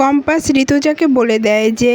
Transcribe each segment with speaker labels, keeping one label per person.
Speaker 1: Compass ঋতুজাকে বলে দেয় যে,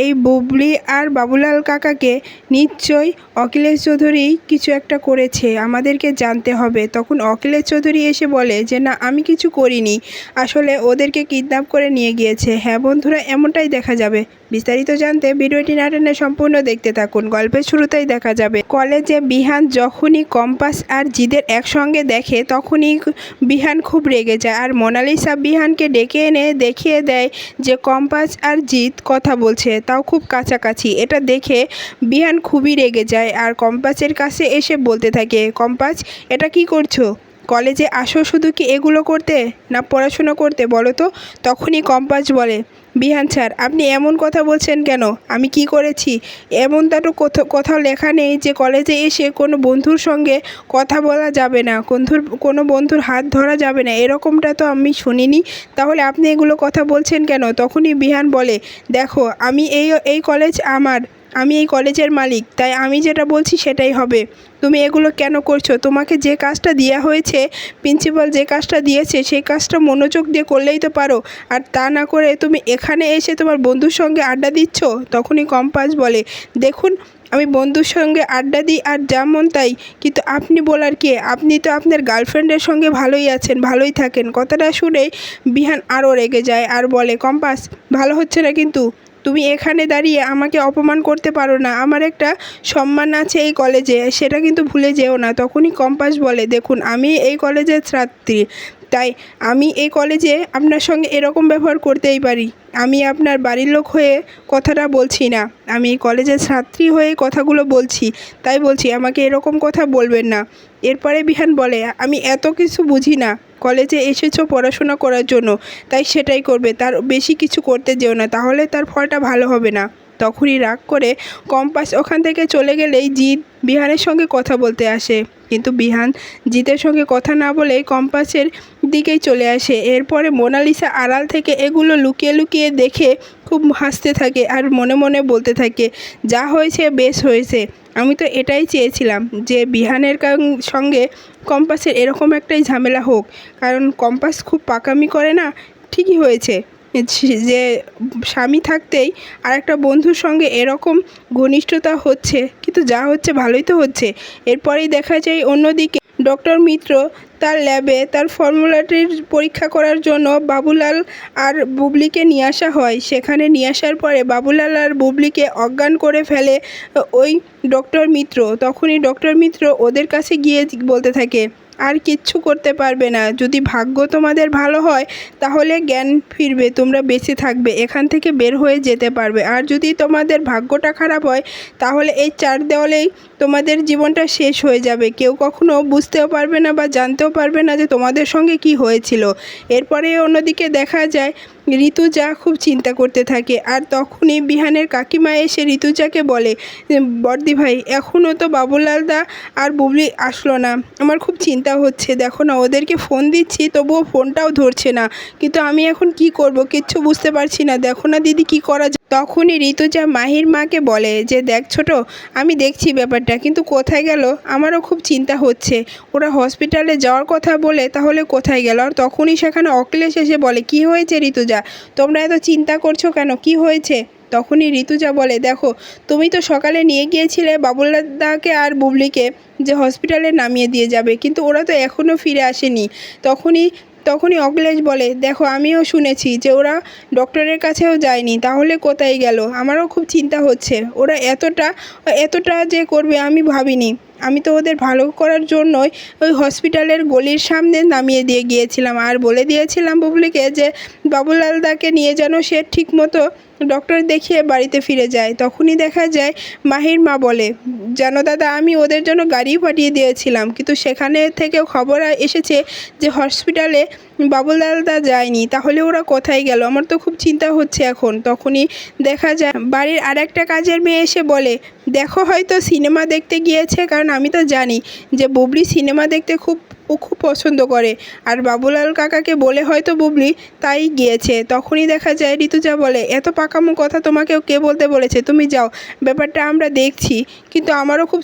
Speaker 1: এই বুবলি আর বাবুলাল কাকাকে নিশ্চয়ই অখিলেশ চৌধুরী কিছু একটা করেছে, আমাদেরকে জানতে হবে। তখন অখিলেশ চৌধুরী এসে বলে যে, না, আমি কিছু করিনি। আসলে ওদেরকে কিডন্যাপ করে নিয়ে গিয়েছে। হ্যাঁ বন্ধুরা, এমনটাই দেখা যাবে। বিস্তারিত জানতে ভিডিওটি নাটনে সম্পূর্ণ দেখতে থাকুন। গল্পের শুরুতেই দেখা যাবে, কলেজে বিহান যখনই কম্পাস আর জিদের একসঙ্গে দেখে, তখনই বিহান খুব রেগে যায় আর মোনালিসা বিহানকে ডেকে এনে দেখিয়ে দেয় যে কম্পাস আর জিত কথা বলছে, তাও খুব কাছাকাছি। এটা দেখে বিহান খুবই রেগে যায় আর কম্পাসের কাছে এসে বলতে থাকে, কম্পাস, এটা কি করছ? কলেজে আসো শুধু কি এগুলো করতে না পড়াশুনো করতে বলো তো? তখনই কম্পাস বলে, বিহান স্যার, আপনি এমন কথা বলছেন কেন? আমি কি করেছি? এমন তো কোথাও কোথাও লেখা নেই যে কলেজে এসে কোনো বন্ধুর সঙ্গে কথা বলা যাবে না, বন্ধুর, কোনো বন্ধুর হাত ধরা যাবে না, এরকমটা তো আমি শুনিনি। তাহলে আপনি এগুলো কথা বলছেন কেন? তখনই বিহান বলে, দেখো, আমি এই এই কলেজ আমার। আমি এই কলেজের মালিক, তাই আমি যেটা বলছি সেটাই হবে। তুমি এগুলো কেন করছ? তোমাকে যে কাজটা দেওয়া হয়েছে প্রিন্সিপাল যে কাজটা দিয়েছে, সেই কাজটা মনোযোগ দিয়ে করলেই তো পারো। আর তা না করে তুমি এখানে এসে তোমার বন্ধুর সঙ্গে আড্ডা দিচ্ছ? তখনই কম্পাস বলে, দেখুন, আমি বন্ধুর সঙ্গে আড্ডা দিই আর যেমন তাই, কিন্তু আপনি বলার কে? আপনি তো আপনার গার্লফ্রেন্ডের সঙ্গে ভালোই আছেন, ভালোই থাকেন। কথাটা শুনেই বিহান আরও রেগে যায় আর বলে, কম্পাস, ভালো হচ্ছে না কিন্তু। তুমি এখানে দাঁড়িয়ে আমাকে অপমান করতে পারো না। আমার একটা সম্মান আছে এই কলেজে। সেটা কিন্তু ভুলে যেও না। তখনই কম্পাস বলে, দেখুন, আমি এই কলেজের ছাত্রী। তাই আমি এই কলেজে আপনার সঙ্গে এরকম ব্যবহার করতেই পারি। আমি আপনার বাড়ির লোক হয়ে কথাটা বলছি না। আমি এই কলেজের ছাত্রী হয়ে কথাগুলো বলছি। তাই বলছি, আমাকে এরকম কথা বলবেন না। এরপরে বিহান বলে, আমি এত কিছু বুঝি না। কলেজে এসেছ পড়াশোনা করার জন্য। তাই সেটাই করবে। তার বেশি কিছু করতে যেও না। তাহলে তার ফলটা ভালো হবে না। তখনই রাগ করে কম্পাস ওখান থেকে চলে গেলেই জিৎ বিহানের সঙ্গে কথা বলতে আসে। কিন্তু বিহান জিতের সঙ্গে কথা না বলেই কম্পাসের দিকেই চলে আসে। এরপরে মোনালিসা আড়াল থেকে এগুলো লুকিয়ে লুকিয়ে দেখে খুব হাসতে থাকে আর মনে মনে বলতে থাকে, যা হয়েছে বেশ হয়েছে। আমি তো এটাই চেয়েছিলাম যে বিহানের সঙ্গে কম্পাসের এরকম একটাই ঝামেলা হোক। কারণ কম্পাস খুব পাকামি করে না? ঠিকই হয়েছে। যে স্বামী থাকতেই আর একটা বন্ধুর সঙ্গে এরকম ঘনিষ্ঠতা হচ্ছে, কিন্তু যা হচ্ছে ভালোই তো হচ্ছে। এরপরেই দেখা যায় অন্যদিকে ডক্টর মিত্র তার ল্যাবে তার ফর্মুলাটির পরীক্ষা করার জন্য বাবুলাল আর বুবলিকে নিয়ে আসা হয়। সেখানে নিয়ে আসার পরে বাবুলাল আর বুবলিকে অজ্ঞান করে ফেলে ওই ডক্টর মিত্র। তখনই ডক্টর মিত্র ওদের কাছে গিয়ে বলতে থাকে আর কিচ্ছু করতে পারবে না। যদি ভাগ্য তোমাদের ভালো হয়, তাহলে জ্ঞান ফিরবে, তোমরা বেঁচে থাকবে, এখান থেকে বের হয়ে যেতে পারবে। আর যদি তোমাদের ভাগ্যটা খারাপ হয়, তাহলে এই চার দেওয়ালেই তোমাদের জীবনটা শেষ হয়ে যাবে। কেউ কখনো বুঝতেও পারবে না বা জানতেও পারবে না যে তোমাদের সঙ্গে কি হয়েছিল। এরপরে অন্যদিকে দেখা যায় ঋতুজা খুব চিন্তা করতে থাকে। আর তখনই বিহানের কাকিমা এসে ঋতুজাকে বলে, বর্দি ভাই এখনও তো বাবুলাল দা আর বুবলি আসলো না। আমার খুব চিন্তা হচ্ছে। দেখো না, ওদেরকে ফোন দিচ্ছি, তবুও ফোনটাও ধরছে না। কিন্তু আমি এখন কি করব? কিচ্ছু বুঝতে পারছি না। দেখো না দিদি, কি করা যায়? তখনই ঋতুজা মাহির মাকে বলে যে, দেখ ছোট, আমি দেখছি ব্যাপারটা, কিন্তু কোথায় গেল? আমারও খুব চিন্তা হচ্ছে। ওরা হসপিটালে যাওয়ার কথা বলে, তাহলে কোথায় গেল? আর তখনই সেখানে অখিলেশ এসে বলে, কি হয়েছে ঋতুজা? তোমরা এত চিন্তা করছ কেন? কি হয়েছে? তখনই ঋতুজা বলে, দেখো, তুমি তো সকালে নিয়ে গিয়েছিলে বাবুলদাকে আর বুবলিকে যে হসপিটালে নামিয়ে দিয়ে যাবে, কিন্তু ওরা তো এখনও ফিরে আসেনি। তখনই তখনই অখিলেশ বলে, দেখো, আমিও শুনেছি যে ওরা ডক্টরের কাছেও যায়নি, তাহলে কোথায় গেল? আমারও খুব চিন্তা হচ্ছে। ওরা এতটা এতটা যে করবে আমি ভাবিনি। আমি তো ওদের ভালো করার জন্যই ওই হসপিটালের গলির সামনে নামিয়ে দিয়ে গিয়েছিলাম। আর বলে দিয়েছিলাম বুবলিকে যে বাবুলালদাকে নিয়ে যেন সে ঠিক মতো ডক্টর দেখিয়ে বাড়িতে ফিরে যায়। তখনই দেখা যায়, মাহির মা বলে, জানো দাদা, আমি ওদের জন্য গাড়ি পাঠিয়ে দিয়েছিলাম। কিন্তু সেখানে থেকেও খবর এসেছে যে, হসপিটালে বাবুলালদা যায়নি। তাহলে ওরা কোথায় গেল? আমার তো খুব চিন্তা হচ্ছে এখন। তখনই দেখা যায়, বাড়ির আর একটা কাজের মেয়ে এসে বলে দেখো হয়তো সিনেমা দেখতে গিয়েছে, কারণ আমি তো জানি যে বুবলি সিনেমা দেখতে খুব, ও খুব পছন্দ করে। আর বাবুলাল কাকাকে বলে হয়তো বুবলি তাই গিয়েছে। তখনই দেখা যায় ঋতুজা বলে, এত পাকামো কথা তোমাকেও কে বলতে বলেছে? তুমি যাও, ব্যাপারটা আমরা দেখছি। কিন্তু আমারও খুব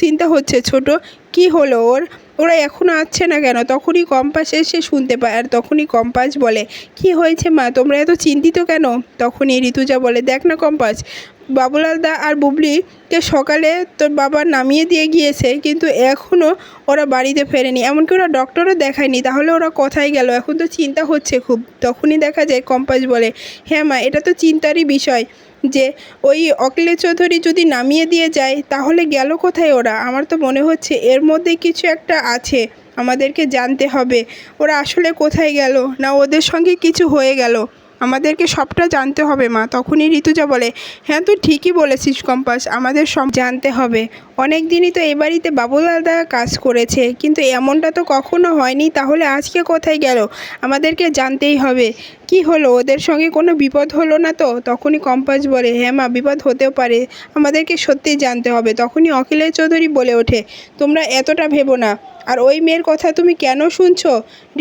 Speaker 1: চিন্তা হচ্ছে, ছোট, কি হলো ওর? ওরা এখনও আসছে না কেন? তখনই কম্পাস এসে শুনতে পায়, আর তখনই কম্পাস বলে, কি হয়েছে মা? তোমরা এত চিন্তিত কেন? তখনই ঋতুজা বলে, দেখ না কম্পাস বাবুলাল দা আর বুবলিকে সকালে তোর বাবা নামিয়ে দিয়ে গিয়েছে, কিন্তু এখনও ওরা বাড়িতে ফেরেনি। এমনকি ওরা ডক্টরও দেখায়নি, তাহলে ওরা কোথায় গেল? এখন তো চিন্তা হচ্ছে খুব। তখনই দেখা যায় কম্পাস বলে হ্যাঁ মা, এটা তো চিন্তারই বিষয় যে ওই অখিলেশ চৌধুরী যদি নামিয়ে দিয়ে যায়, তাহলে গেল কোথায় ওরা? আমার তো মনে হচ্ছে এর মধ্যে কিছু একটা আছে, আমাদেরকে জানতে হবে, ওরা আসলে কোথায় গেল? না ওদের সঙ্গে কিছু হয়ে গেল? আমাদেরকে সবটা জানতে হবে মা। তখনই ঋতুজা বলে হ্যাঁ তুই ঠিকই বলেছিস কম্পাস, আমাদের সব জানতে হবে। অনেক দিনই তো এই বাড়িতে বাবুলালদা কাজ করেছে, কিন্তু এমনটা তো কখনো হয়নি, তাহলে আজকে কোথায় গেল? আমাদেরকে জানতেই হবে। কি হলো? ওদের সঙ্গে কোনো বিপদ হলো না তো? তখনই কম্পাস বলে হ্যাঁ মা, বিপদ হতেও পারে, আমাদেরকে সত্যিই জানতে হবে। তখনই অখিলেশ চৌধুরী বলে ওঠে, তোমরা এতটা ভেবো না। আর ওই মেয়ের কথা তুমি কেন শুনছো?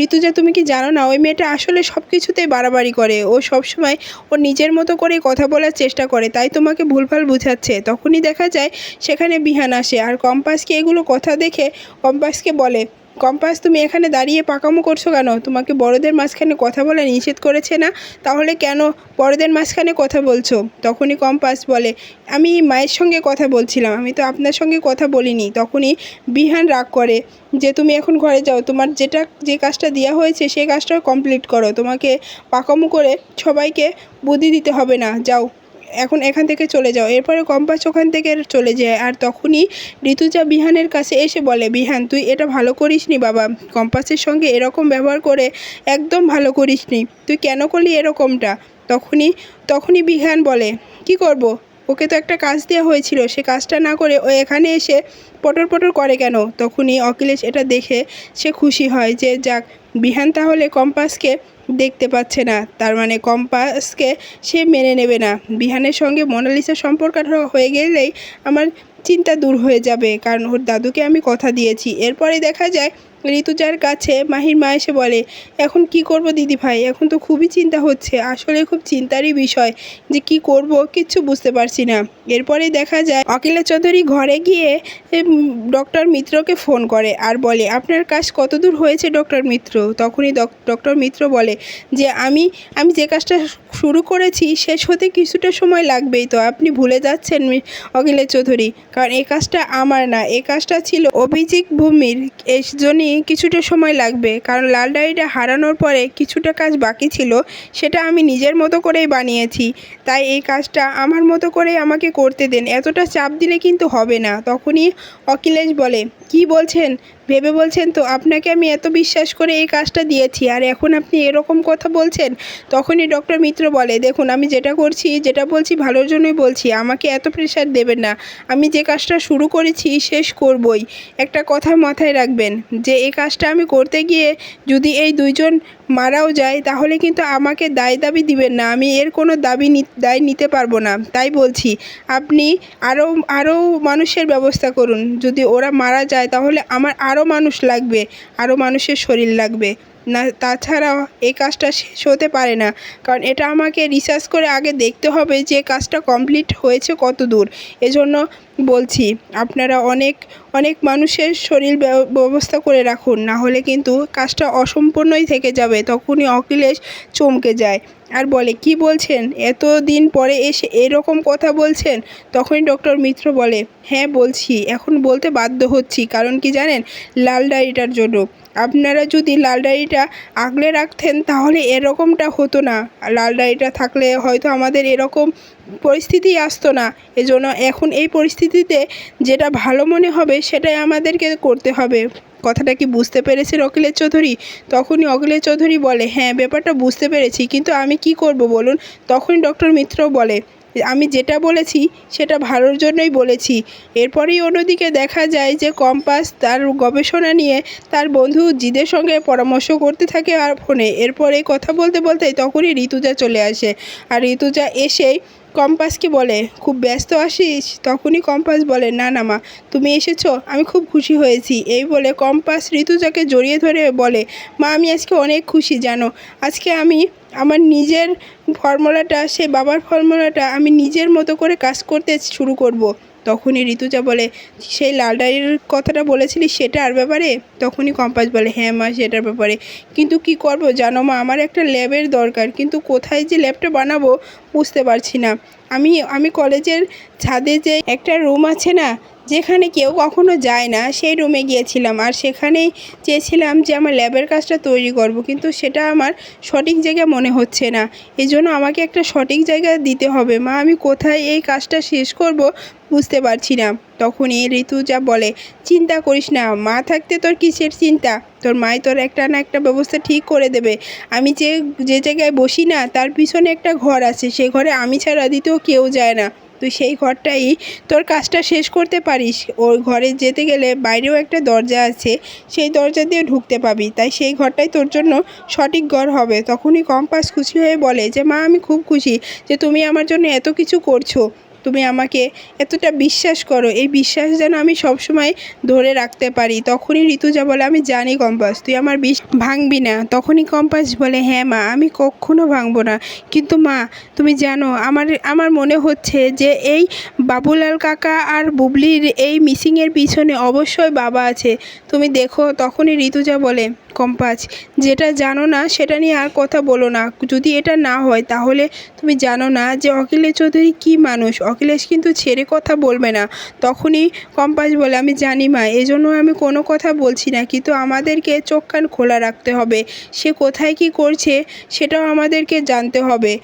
Speaker 1: ঋতুজা তুমি কি জানো না, ওই মেয়েটা আসলে সব কিছুতেই বাড়াবাড়ি করে। ও সবসময় ও নিজের মতো করে কথা বলার চেষ্টা করে, তাই তোমাকে ভুলভাল বুঝাচ্ছে। তখনই দেখা যায় সেখানে বিহান আসে, আর কম্পাসকে এগুলো কথা দেখে কম্পাসকে বলে কম্পাস, তুমি এখানে দাঁড়িয়ে পাকামো করছ কেন? তোমাকে বড়দের মাঝখানে কথা বলা নিষেধ করেছে না? তাহলে কেন বড়দের মাঝখানে কথা বলছো? তখনই কম্পাস বলে, আমি মায়ের সঙ্গে কথা বলছিলাম, আমি তো আপনার সঙ্গে কথা বলিনি। তখনই বিহান রাগ করে, যে তুমি এখন ঘরে যাও, তোমার যেটা, যে কাজটা দেওয়া হয়েছে, সেই কাজটা কমপ্লিট করো। তোমাকে পাকামো করে সবাইকে বুদ্ধি দিতে হবে না। যাও। এখন এখান থেকে চলে যাও। এরপরে কম্পাস ওখান থেকে চলে যায় আর তখনই ঋতুজা বিহানের কাছে এসে বলে, বিহান, তুই এটা ভালো করিসনি বাবা। কম্পাসের সঙ্গে এরকম ব্যবহার করে একদম ভালো করিসনি। তুই কেন করলি এরকমটা? তখনই তখনই বিহান বলে, কি করব? ওকে তো একটা কাজ দেওয়া হয়েছিল। সে কাজটা না করে ও এখানে এসে পটর পটর করে কেন? তখনই অখিলেশ এটা দেখে সে খুশি হয় যে, যাক, বিহান তাহলে কম্পাসকে দেখতে পাচ্ছে না। তার মানে কম্পাসকে সে মেনে নেবে না। বিহানের সঙ্গে মোনালিসার সম্পর্ক হয়ে গেলেই আমার চিন্তা দূর হয়ে যাবে। কারণ ওর দাদুকে আমি কথা দিয়েছি। এরপরে দেখা যায় ঋতুজার কাছে মাহির মা এসে বলে, এখন কি করব দিদি ভাই? এখন তো খুবই চিন্তা হচ্ছে। আসলে খুব চিন্তারই বিষয় যে কি করব, কিচ্ছু বুঝতে পারছি না। এরপরে দেখা যায় অখিলা চৌধুরী ঘরে গিয়ে ডক্টর মিত্রকে ফোন করে আর বলে, আপনার কাজ কতদূর হয়েছে ডক্টর মিত্র? তখনই ডক্টর মিত্র বলে যে, আমি আমি যে কাজটা শুরু করেছি, শেষ হতে কিছুটা সময় লাগবেই তো। আপনি ভুলে যাচ্ছেন অখিলেশ চৌধুরী। কারণ এই কাজটা আমার না। এ কাজটা ছিল অভিজিৎ ভূমির। এই জন্যই কিছুটা সময় লাগবে, কারণ লাল ডায়েরিটা হারানোর পরে কিছুটা কাজ বাকি ছিল, সেটা আমি নিজের মতো করেই বানিয়েছি। তাই এই কাজটা আমার মতো করে আমাকে করতে দেন। এতটা চাপ দিলে কিন্তু হবে না, তখনই অখিলেশ বলে, কি বলছেন? ভেবে বলছেন, তো আপনাকে আমি এত বিশ্বাস করে এই কাজটা দিয়েছি আর এখন আপনি এরকম কথা বলছেন? তখনই ডক্টর মিত্র বলে, দেখুন, আমি যেটা করছি, যেটা বলছি ভালোর জন্যই বলছি, আমাকে এত প্রেশার দেবেন না। আমি যে কাজটা শুরু করেছি, শেষ করবই। একটা কথা মাথায় রাখবেন যে, এই কাজটা আমি করতে গিয়ে যদি এই দুইজন মারাও যায়, তাহলে কিন্তু আমাকে দায় দাবি দিবেন না। আমি এর কোনো দাবি দায় নিতে পারব না। তাই বলছি, আপনি আরও আরও মানুষের ব্যবস্থা করুন। যদি ওরা মারা যায়, তাহলে আমার আরও মানুষ লাগবে, আরও মানুষের শরীর লাগবে। না, তাছাড়া এই কাজটা শেষ হতে পারে না। কারণ এটা আমাকে রিসার্চ করে আগে দেখতে হবে যে কাজটা কমপ্লিট হয়েছে কত দূর। এজন্য বলছি, আপনারা অনেক অনেক মানুষের শরীর ব্যব- ব্যবস্থা করে রাখুন। না হলে কিন্তু কাজটা অসম্পূর্ণই থেকে যাবে। তখনই অখিলেশ চমকে যায়। আর বলে, কি বলছেন? এত দিন পরে এসে এরকম কথা বলছেন? তখনই ডক্টর মিত্র বলে হ্যাঁ বলছি। এখন বলতে বাধ্য হচ্ছি। কারণ কি জানেন? লাল ডায়েরিটার জন্য। আপনারা যদি লাল ডায়েরিটা আগলে রাখতেন, তাহলে এরকমটা হতো না। লাল ডায়েরিটা থাকলে হয়তো আমাদের এরকম পরিস্থিতি আসতো না। এজন্য এখন এই পরিস্থিতিতে যেটা ভালো মনে হবে, সেটাই আমাদেরকে করতে হবে। কথাটা কি বুঝতে পেরেছেন অখিলেশ চৌধুরী? তখনই অখিলেশ চৌধুরী বলে হ্যাঁ ব্যাপারটা বুঝতে পেরেছি, কিন্তু আমি কি করব বলুন? তখনই ডক্টর মিত্র বলে, আমি যেটা বলেছি, সেটা ভালোর জন্যই বলেছি। এরপরেই অন্যদিকে দেখা যায় যে কম্পাস তার গবেষণা নিয়ে তার বন্ধু জিদের সঙ্গে পরামর্শ করতে থাকে আর ফোনে। এরপরে কথা বলতে বলতে তখনই ঋতুজা চলে আসে। আর ঋতুজা এসেই কম্পাসকে বলে? খুব ব্যস্ত আসিস তখনই কম্পাস বলে, না না, মা, তুমি এসেছ, আমি খুব খুশি হয়েছি। এই বলে কম্পাস ঋতুজাকে জড়িয়ে ধরে বলে, মা, আমি আজকে অনেক খুশি, জানো। আজকে আমি আমার নিজের ফর্মুলাটা, সে বাবার ফর্মুলাটা আমি নিজের মতো করে কাজ করতে শুরু করব। তখনই ঋতুজা বলে, সেই লাল ডায়ের কথাটা বলেছিলি সেটার ব্যাপারে? তখনই কম্পাস বলে হ্যাঁ মা, সেটার ব্যাপারে। কিন্তু কি করব জানো মা, আমার একটা ল্যাবের দরকার। কিন্তু কোথায় যে ল্যাবটা বানাবো বুঝতে পারছি না। আমি আমি কলেজের ছাদে যে একটা রুম আছে না যেখানে কেউ কখনো যায় না, সেই রুমে গিয়েছিলাম। আর সেখানেই চেয়েছিলাম যে আমার ল্যাবের কাজটা তৈরি করব, কিন্তু সেটা আমার সঠিক জায়গা মনে হচ্ছে না। এই জন্য আমাকে একটা সঠিক জায়গা দিতে হবে। মা, আমি কোথায় এই কাজটা শেষ করব বুঝতে পারছি না। তখনই ঋতুজা বলে, চিন্তা করিস না, মা থাকতে তোর কিসের চিন্তা? তোর মাই তোর একটা না একটা ব্যবস্থা ঠিক করে দেবে। আমি যে যে জায়গায় বসি না, তার পিছনে একটা ঘর আছে। সে ঘরে আমি ছাড়া দ্বিতীয় কেউ যায় না। তুই সেই ঘরটাই তোর কাজটা শেষ করতে পারিস। ওর ঘরে যেতে গেলে বাইরেও একটা দরজা আছে, সেই দরজা দিয়ে ঢুকতে পাবি। তাই সেই ঘরটাই তোর জন্য সঠিক ঘর হবে। তখনই কম্পাস খুশি হয়ে বলে যে, মা, আমি খুব খুশি যে তুমি আমার জন্য এত কিছু করছ। তুমি আমাকে এতটা বিশ্বাস করো। এই বিশ্বাস যেন আমি সবসময় ধরে রাখতে পারি। তখনই ঋতুজা বলে, আমি জানি কম্পাস, তুই আমার বিষ ভাঙবি না। তখনই কম্পাস বলে হ্যাঁ মা, আমি কখনো ভাঙবো না। কিন্তু মা, তুমি জানো, আমার আমার মনে হচ্ছে যে এই বাবুলাল কাকা আর বুবলির এই মিসিংয়ের পিছনে অবশ্যই বাবা আছে। তুমি দেখো, তখনই ঋতুজা বলে কম্পাস। যেটা জানো না, সেটা নিয়ে আর কথা বলো না। যদি এটা না হয়, তাহলে তুমি জানো না যে অখিলেশ চৌধুরী কী মানুষ। অখিলেশ কিন্তু ছেড়ে কথা বলবে না। তখনই কম্পাস বলে, আমি জানি মা, এজন্য জন্য আমি কোনো কথা বলছি না। কিন্তু আমাদেরকে চোখ কান খোলা রাখতে হবে। সে কোথায় কি করছে, সেটাও আমাদেরকে জানতে হবে।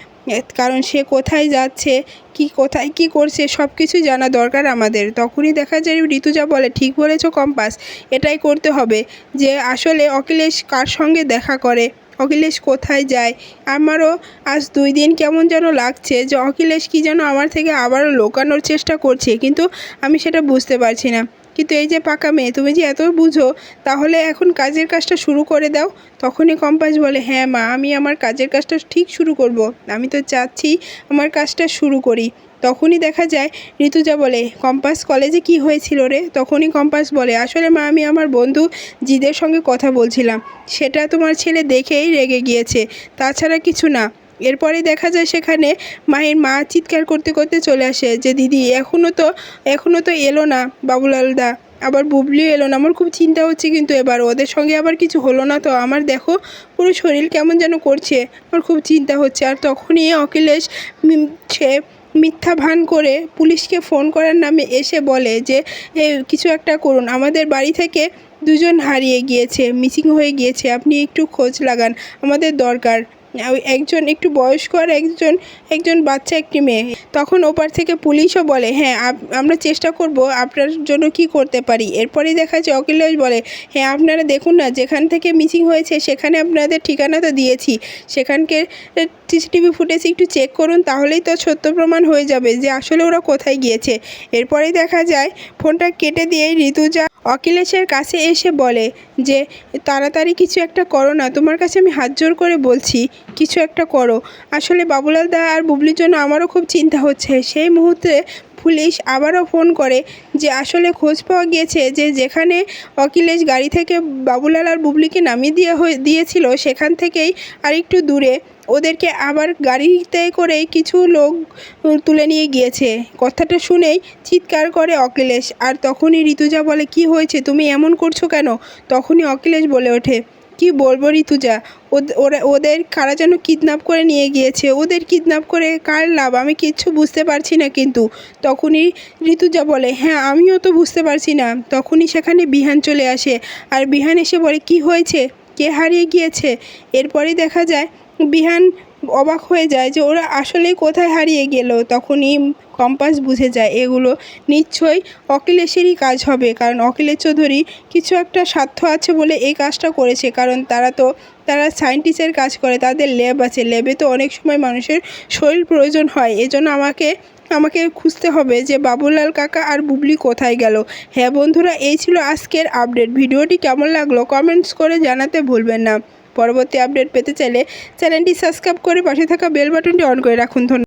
Speaker 1: কারণ সে কোথায় যাচ্ছে, কি কোথায় কি করছে, সব কিছুই জানা দরকার আমাদের। তখনই দেখা যায় ঋতুজা বলে, ঠিক বলেছ কম্পাস, এটাই করতে হবে। যে আসলে অখিলেশ কার সঙ্গে দেখা করে, অখিলেশ কোথায় যায়, আমারও আজ দুই দিন কেমন যেন লাগছে যে অখিলেশ কি যেন আমার থেকে আবারও লোকানোর চেষ্টা করছে, কিন্তু আমি সেটা বুঝতে পারছি না। কিন্তু এই যে পাকা মেয়ে, তুমি যে এত বুঝো, তাহলে এখন কাজের কাজটা শুরু করে দাও। তখনই কম্পাস বলে হ্যাঁ মা, আমি আমার কাজের কাজটা ঠিক শুরু করব। আমি তো চাচ্ছি আমার কাজটা শুরু করি। তখনই দেখা যায়, ঋতুজা বলে, কম্পাস, কলেজে কি হয়েছিল রে? তখনই কম্পাস বলে, আসলে মা, আমি আমার বন্ধু জিদের সঙ্গে কথা বলছিলাম। সেটা তোমার ছেলে দেখেই রেগে গিয়েছে। তাছাড়া কিছু না। এরপরে দেখা যায় সেখানে মায়ের মা চিৎকার করতে করতে চলে আসে যে, দিদি এখনও তো এখনও তো এলো না বাবুলাল দা আবার বুবলিও এলো না। আমার খুব চিন্তা হচ্ছে কিন্তু এবার। ওদের সঙ্গে আবার কিছু হলো না তো। আমার দেখো পুরো শরীর কেমন যেন করছে। আমার খুব চিন্তা হচ্ছে। আর তখনই অখিলেশ সে মিথ্যা ভান করে পুলিশকে ফোন করার নামে এসে বলে যে কিছু একটা করুন। আমাদের বাড়ি থেকে দুজন হারিয়ে গিয়েছে, মিসিং হয়ে গিয়েছে। আপনি একটু খোঁজ লাগান। আমাদের দরকার। একজন একটু বয়স্ক আর একজন একজন বাচ্চা, একটি মেয়ে। তখন ওপার থেকে পুলিশও বলে হ্যাঁ আমরা চেষ্টা করব আপনার জন্য কি করতে পারি। এরপরেই দেখা যায়, অখিলেশ বলে হ্যাঁ আপনারা দেখুন না, যেখান থেকে মিসিং হয়েছে, সেখানে আপনাদের ঠিকানা তো দিয়েছি সেখানকার সিসিটিভি ফুটেজ একটু চেক করুন, তাহলেই তো সত্য প্রমাণ হয়ে যাবে যে আসলে ওরা কোথায় গিয়েছে। এরপরেই দেখা যায়, ফোনটা কেটে দিয়ে ঋতুজা অখিলেশের কাছে এসে বলে যে, তাড়াতাড়ি কিছু একটা করো না, তোমার কাছে আমি হাত জোর করে বলছি, কিছু একটা করো। আসলে বাবুলাল দা আর বুবলির জন্য আমারও খুব চিন্তা হচ্ছে। সেই মুহূর্তে পুলিশ আবারও ফোন করে যে, আসলে খোঁজ পাওয়া গিয়েছে যে, যেখানে অখিলেশ গাড়ি থেকে বাবুলাল আর বুবলিকে নামিয়ে দিয়ে দিয়েছিল, সেখান থেকেই আরেকটু দূরে ওদেরকে আবার গাড়িতে করেই কিছু লোক তুলে নিয়ে গিয়েছে। কথাটা শুনেই চিৎকার করে অখিলেশ। আর তখনই ঋতুজা বলে, কি হয়েছে? তুমি এমন করছ কেন? তখনই অখিলেশ বলে ওঠে, কি বলব ঋতুজা? ওরা, ওদের কারা যেন কিডন্যাপ করে নিয়ে গিয়েছে? ওদের কিডন্যাপ করে কার লাভ? আমি কিচ্ছু বুঝতে পারছি না কিন্তু। তখনই ঋতুজা বলে হ্যাঁ আমিও তো বুঝতে পারছি না। তখনই সেখানে বিহান চলে আসে। আর বিহান এসে বলে, কি হয়েছে? কে হারিয়ে গিয়েছে? এরপরেই দেখা যায় বিহান অবাক হয়ে যায় যে ওরা আসলেই কোথায় হারিয়ে গেল। তখনই কম্পাস বুঝে যায়, এগুলো নিশ্চয়ই অখিলেশেরই কাজ হবে। কারণ অখিলেশ চৌধুরী কিছু একটা স্বার্থ আছে বলে এই কাজটা করেছে। কারণ তারা তো, তারা সায়েন্টিস্টের কাজ করে, তাদের ল্যাব আছে। ল্যাবে তো অনেক সময় মানুষের শরীর প্রয়োজন হয়। এজন্য আমাকে আমাকে খুঁজতে হবে যে বাবুলাল কাকা আর বুবলি কোথায় গেল। হ্যাঁ বন্ধুরা, এই ছিল আজকের আপডেট। ভিডিওটি কেমন লাগল কমেন্টস করে জানাতে ভুলবেন না। পরবর্তী আপডেট পেতে চাইলে চ্যানেলটি সাবস্ক্রাইব করে পাশে থাকা বেল বাটনটি অন করে রাখুন। ধন্যবাদ।